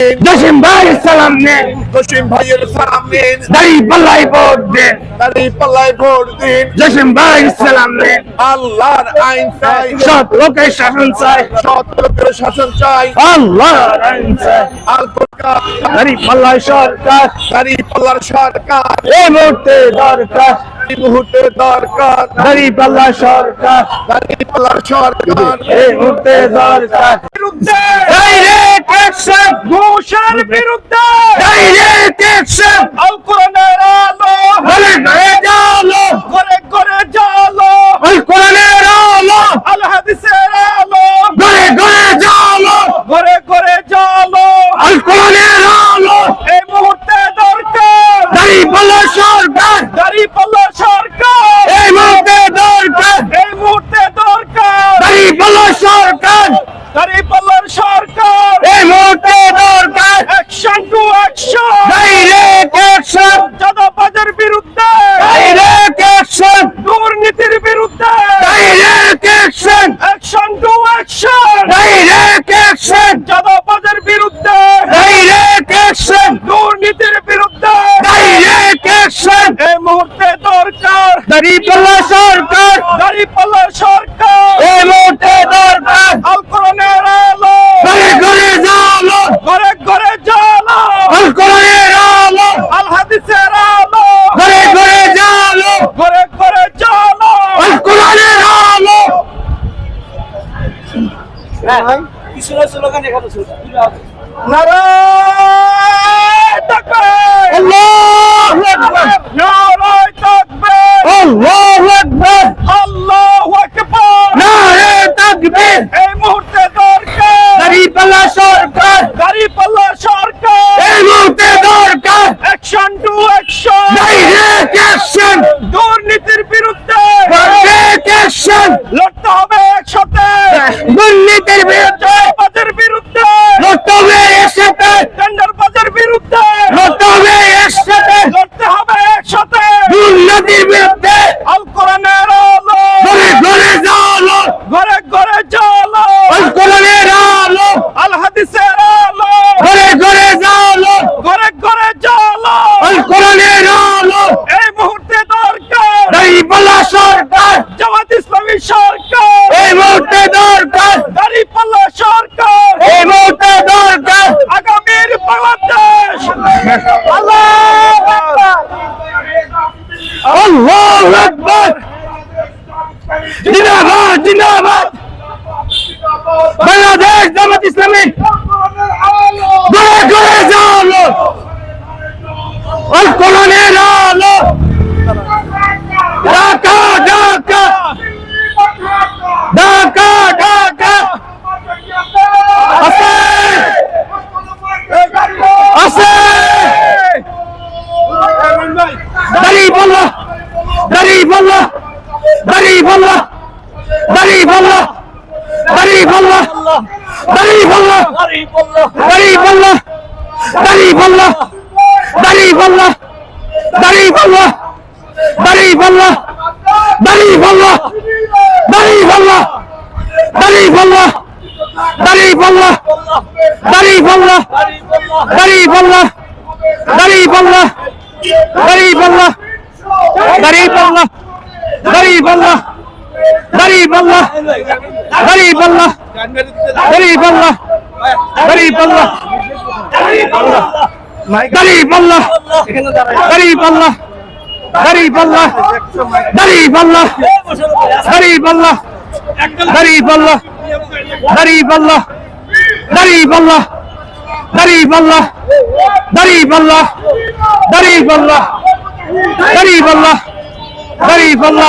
জসিম ভাই সালাম নেন জসিম ভাইয়ের সালাম নিন দাড়ি পাল্লাই ভোট দেন দাঁড়ি পাল্লায় ভোট দিন জসিম ভাই সালাম নেন আল্লাহর আইন চাই সৎ লোকের শাসন চাই সৎ লোকের শাসন চাই আল্লাহর আইন চাই আল কোরআন দাড়ি পাল্লাই সরকার দাঁড়ি পাল্লার সরকার এই মুহূর্তে দরকার এই মুহূর্তে দরকার দাড়ি পাল্লা সরকার দাঁড়ি পাল্লার সরকার এই মুহূর্তে দরকার অ্যাকশন ঘোষার বিরুদ্ধে। ডাইরেক্ট অ্যাকশন আল কোরআনের আলো। বলে ঘরে জালো করে করে জালো ওই কোরআনের আলো। আল হাদিসের আলো। ঘরে ঘরে জালো করে করে জালো আল কোরআনের আলো। এই মুহূর্তে দরকার। দাড়ি পাল্লা সরকার। দাঁড়ি পাল্লা সরকার। এই মুহূর্তে দরকার এই মুহূর্তে দরকার দাড়ি পাল্লা সরকার দাঁড়ি পাল্লার সরকার এই মুহূর্তে দরকার action to action direct action চাঁদাবাজের বিরুদ্ধে ডাইরেক্ট অ্যাকশন দুর্নীতির বিরুদ্ধে direct action action to action direct action চাঁদাবাজের বিরুদ্ধে ডাইরেক্ট অ্যাকশন দুর্নীতির বিরুদ্ধে ডাইরেক্ট অ্যাকশন এই মুহূর্তে দরকার দাড়ি পাল্লা সরকার! দাঁড়ি পাল্লা সরকার! এই মুহূর্তে দরকার! আল কোরআনের আলো! ঘরে ঘরে জালো ঘরে ঘরে জালো আল কোরআনের আলো! আল হাদিসের আলো! ঘরে ঘরে জালো ঘরে ঘরে জালো আল কোরআনের আলো! পিছনে স্লোগান এখানে নারায় জিন্দাবাদ। বাংলাদেশ জামাত ইসলামী। করে আলো কোরআনের আলো। ঢাকা ঢাকা। ঢাকা ঢাকা। আছে আছে দাঁড়িয়ে বলল দাঁড়িয়ে বলল দাঁড়িয়ে বলল দাড়ি পাল্লা দাড়ি পাল্লা দাড়ি পাল্লা দাড়ি পাল্লা দাড়ি পাল্লা দাড়ি পাল্লা দাড়ি পাল্লা দাড়ি পাল্লা দাড়ি পাল্লা দাড়ি পাল্লা দাড়ি পাল্লা দাড়ি পাল্লা দাড়ি পাল্লা দাড়ি পাল্লা দাড়ি পাল্লা দাড়ি পাল্লা দাড়ি পাল্লা দাড়ি পাল্লা দাড়ি পাল্লা দাড়ি পাল্লা দাড়ি পাল্লা দাড়ি পাল্লা দাড়ি পাল্লা দাড়ি পাল্লা দাড়ি পাল্লা দাড়ি পাল্লা দাড়ি পাল্লা দাড়ি পাল্লা দাড়ি পাল্লা দাড়ি পাল্লা দাড়ি পাল্লা দাড়ি পাল্লা দাড়ি পাল্লা দাড়ি পাল্লা দাড়ি পাল্লা দাড়ি পাল্লা